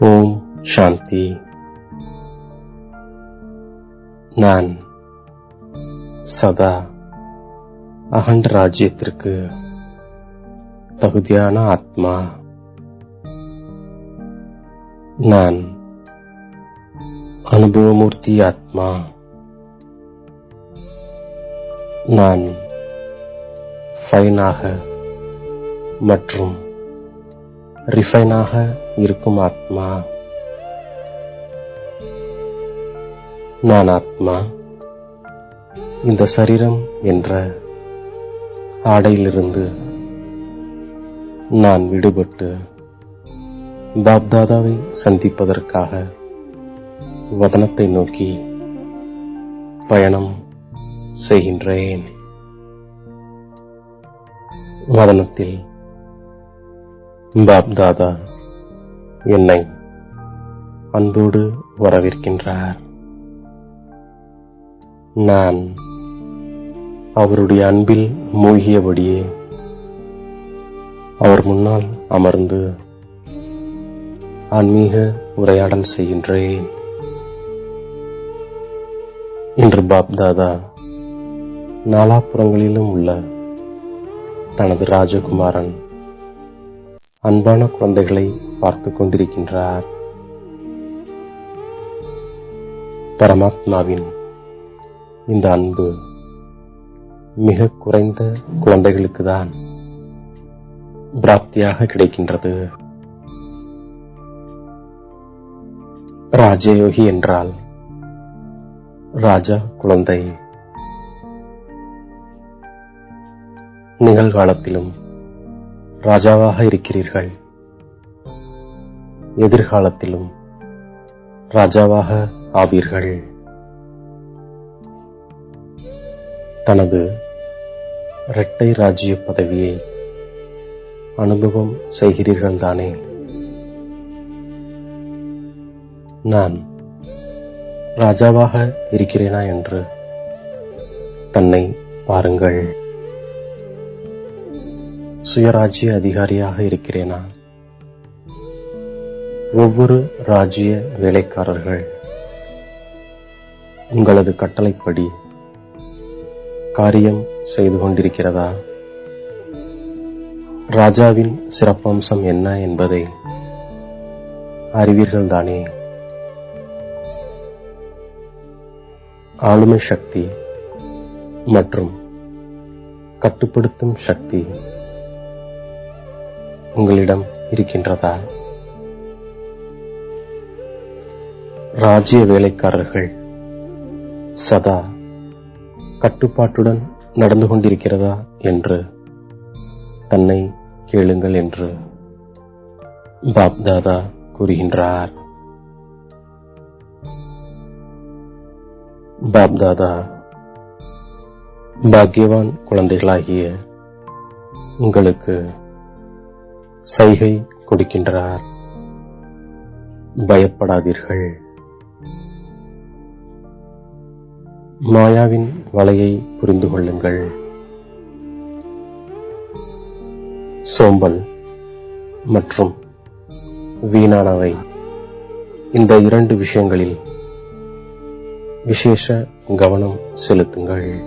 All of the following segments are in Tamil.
ஓம் சாந்தி. நான் சதா அகண்ட ராஜ்யத்திற்கு தகுதியான ஆத்மா. நான் அனுபவமூர்த்தி ஆத்மா. நான் ஃபைனாக மற்றும் ரிஃபைனாக இருக்கும் ஆத்மா. நான் ஆத்மா. இந்த சரீரம் என்ற ஆடையிலிருந்து நான் விடுபட்டு பாப்தாதாவை சந்திப்பதற்காக வதனத்தை நோக்கி பயணம் செய்கின்றேன். வதனத்தில் பாப்தாதா என்னை அன்போடு வரவேற்கின்றார். நான் அவருடைய அன்பில் மூழ்கியபடியே அவர் முன்னால் அமர்ந்து ஆன்மீக உரையாடல் செய்கின்றேன். இன்று பாப்தாதா நாலாபுறங்களிலும் உள்ள தனது ராஜகுமாரன் அன்பான குழந்தைகளை பார்த்து கொண்டிருக்கின்றார். பரமாத்மாவின் இந்த அன்பு மிக குறைந்த குழந்தைகளுக்கு தான் பிராப்தியாக கிடைக்கின்றது. ராஜயோகி என்றால் ராஜா குழந்தை. நிகழ்காலத்திலும் ராஜாவாக இருக்கிறீர்கள். எதிர்காலத்திலும் ராஜாவாக ஆவீர்கள். தனது இரட்டை ராஜ்ய பதவியை அனுபவம் செய்கிறீர்கள் தானே? நான் ராஜாவாக இருக்கிறேனா என்று தன்னை பாருங்கள். சுயராஜ்ய அதிகாரியாக இருக்கிறேனா? ஒவ்வொரு ராஜ்ய வேலைக்காரர்கள் உங்களது கட்டளைப்படி காரியம் செய்து கொண்டிருக்கிறதா? ராஜாவின் சிறப்பம்சம் என்ன என்பதை அறிவீர்கள் தானே? ஆளுமை சக்தி மற்றும் கட்டுப்படுத்தும் சக்தி உங்களிடம் இருக்கின்றதா? ராஜ்ய வேலைக்காரர்கள் சதா கட்டுப்பாட்டுடன் நடந்து கொண்டிருக்கிறதா என்று தன்னை கேளுங்கள் என்று பாப்தாதா கூறுகின்றார். பாப்தாதா பாக்யவான் குழந்தைகளாகிய உங்களுக்கு சைகை கொடுக்கின்றார். பயப்படாதீர்கள். மாயாவின் வலையை புரிந்து கொள்ளுங்கள். சோம்பல் மற்றும் வீணானவை இந்த இரண்டு விஷயங்களில் விசேஷ கவனம் செலுத்துங்கள்.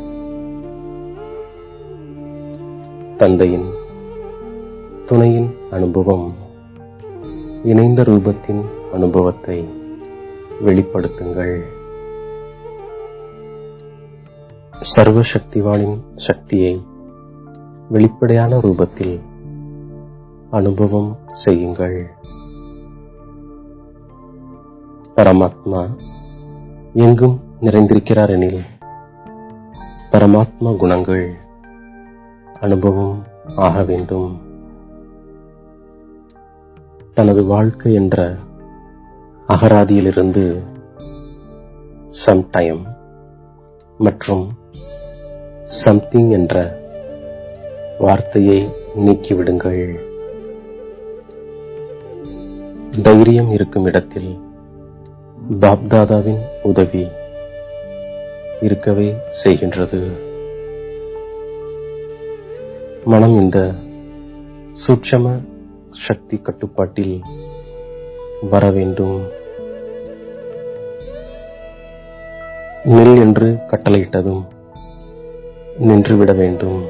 தந்தையின் துணையின் அனுபவம். இணைந்த ரூபத்தின் அனுபவத்தை வெளிப்படுத்துங்கள். சர்வ சக்திவானின் சக்தியை வெளிப்படையான ரூபத்தில் அனுபவம் செய்யுங்கள். பரமாத்மா எங்கும் நிறைந்திருக்கிறார் எனில் பரமாத்மா குணங்கள் அனுபவம் ஆக வேண்டும். தனது வாழ்க்கை என்ற அகராதியிலிருந்து சம்டைம் மற்றும் சம்திங் என்ற வார்த்தையை நீக்கிவிடுங்கள். தைரியம் இருக்கும் இடத்தில் பாப்தாதாவின் உதவி இருக்கவே செய்கின்றது. மனம் இந்த சூட்சம சக்தி கட்டுப்பாட்டில் வர வேண்டும். நெல் என்று கட்டளையிட்டதும் நின்றுவிட வேண்டும்.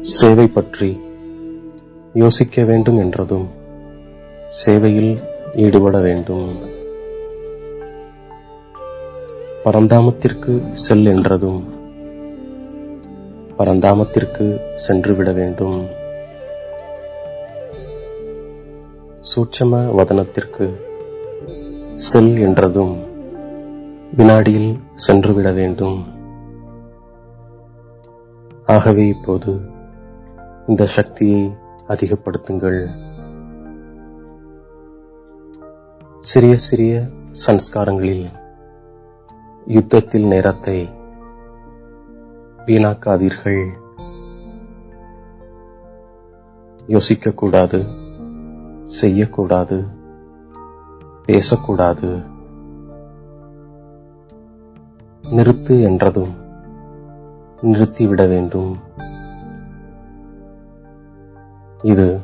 சேவை பற்றி யோசிக்க வேண்டும் என்றதும் சேவையில் ஈடுபட வேண்டும். பரந்தாமத்திற்கு செல் என்றதும் பரந்தாமத்திற்கு சென்றுவிட வேண்டும். சூட்சம வதனத்திற்கு செல் என்றதும் வினாடியில் சென்றுவிட வேண்டும். ஆகவே இப்போது இந்த சக்தியை அதிகப்படுத்துங்கள். சிறிய சிறிய சன்ஸ்காரங்களில் யுத்தத்தில் நேரத்தை வீணாக்காதீர்கள். யோசிக்கக்கூடாது. செய்யக்கூடாது பேசக்கூடாது நிறுத்து என்றதும் நிறுத்திவிட வேண்டும். இது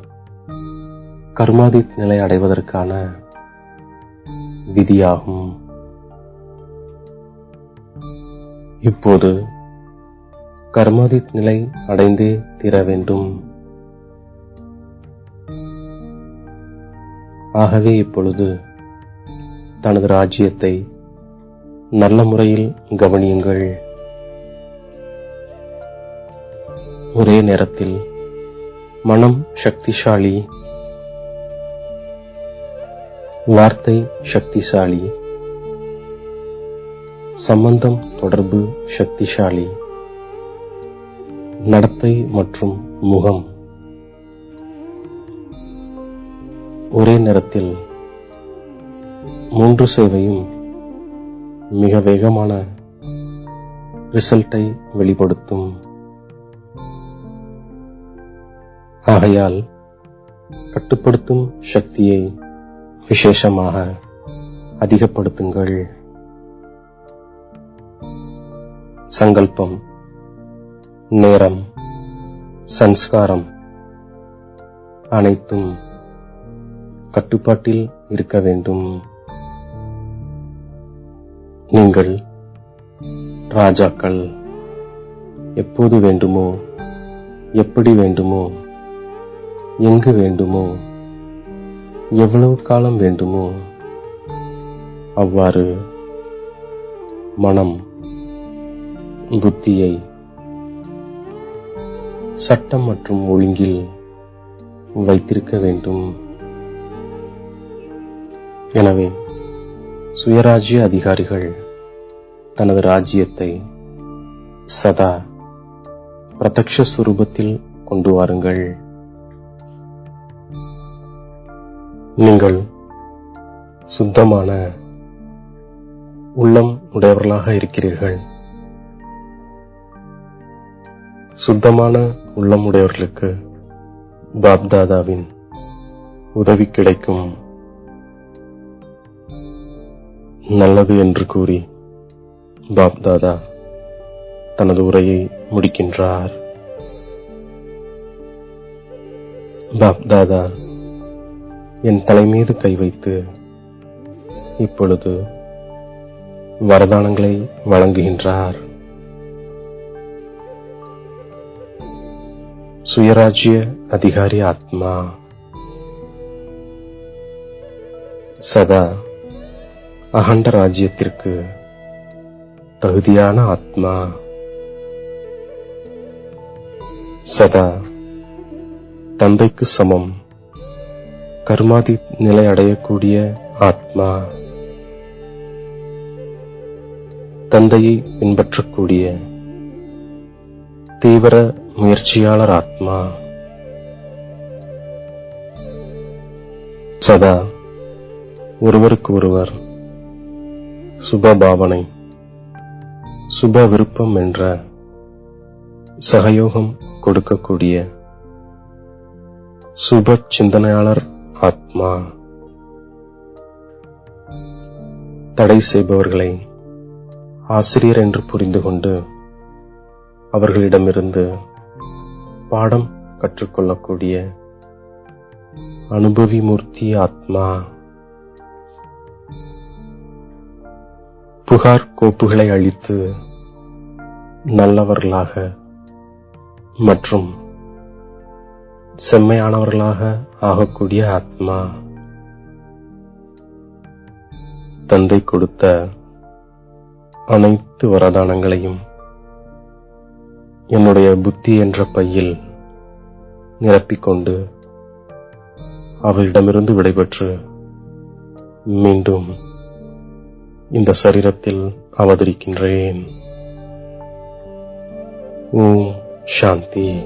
கர்மாதித் நிலை அடைவதற்கான விதியாகும். இப்போது கர்மாதித் நிலை அடைந்தே தீர வேண்டும். ஆகவே இப்பொழுது தனது ராஜ்யத்தை நல்ல முறையில் கவனியுங்கள். ஒரே நேரத்தில் மனம் சக்திசாலி வார்த்தை சக்திசாலி சம்பந்தம் தொடர்பு சக்திசாலி நடத்தை மற்றும் முகம் ஒரே நேரத்தில் மூன்று சேவையும் மிக வேகமான ரிசல்ட்டை வெளிப்படுத்தும். ஆகையால் கட்டுப்படுத்தும் சக்தியை விசேஷமாக அதிகப்படுத்துங்கள். சங்கல்பம் நேரம் சன்ஸ்காரம் அனைத்தும் கட்டுப்பாட்டில் இருக்க வேண்டும். நீங்கள் ராஜாக்கள். எப்போது வேண்டுமோ எப்படி வேண்டுமோ எங்கு வேண்டுமோ எவ்வளவு காலம் வேண்டுமோ அவ்வாறு மனம் புத்தியை சட்டம் மற்றும் ஒழுங்கில் வைத்திருக்க வேண்டும். எனவே சுயராஜ்ய அதிகாரிகள் தனது ராஜ்யத்தை சதா பிரத்யக்ஷ சுரூபத்தில் கொண்டு வாருங்கள். நீங்கள் சுத்தமான உள்ளம் உடையவர்களாக இருக்கிறீர்கள். சுத்தமான உள்ளம் உடையவர்களுக்கு பாப்தாதாவின் உதவி கிடைக்கும். நல்லது என்று கூறி பாப்தாதா தனது உரையை முடிக்கின்றார். பாப்தாதா என் தலைமீது கை வைத்து இப்பொழுது வரதானங்களை வழங்குகின்றார். சுயராஜ்ய அதிகாரி ஆத்மா. சதா அகண்ட ராஜ்யத்திற்கு தகுதியான ஆத்மா சதா தந்தைக்கு சமம் கர்மாதி நிலை அடையக்கூடிய ஆத்மா தந்தையை பின்பற்றக்கூடிய தீவிர முயற்சியாளர் ஆத்மா சதா ஒருவருக்கு ஒருவர் சுப பாவனை சுப விருப்பம் என்ற சகயோகம் கொடுக்கக்கூடிய சுப சிந்தனையாளர் ஆத்மா. தடை செய்பவர்களை ஆசிரியர் என்று புரிந்து கொண்டு அவர்களிடமிருந்து பாடம் கற்றுக்கொள்ளக்கூடிய அனுபவி மூர்த்தி ஆத்மா. புகார் கோப்புகளை அழித்து நல்லவர்களாக மற்றும் செம்மையானவர்களாக ஆகக்கூடிய ஆத்மா தந்தை கொடுத்த அனைத்து வரதானங்களையும் என்னுடைய புத்தி என்ற பையில் நிரப்பிக்கொண்டு அவளிடமிருந்து விடைபெற்று மீண்டும் இந்த சரீரத்தில் அவதரிக்கின்றேன். ஓம் சாந்தி.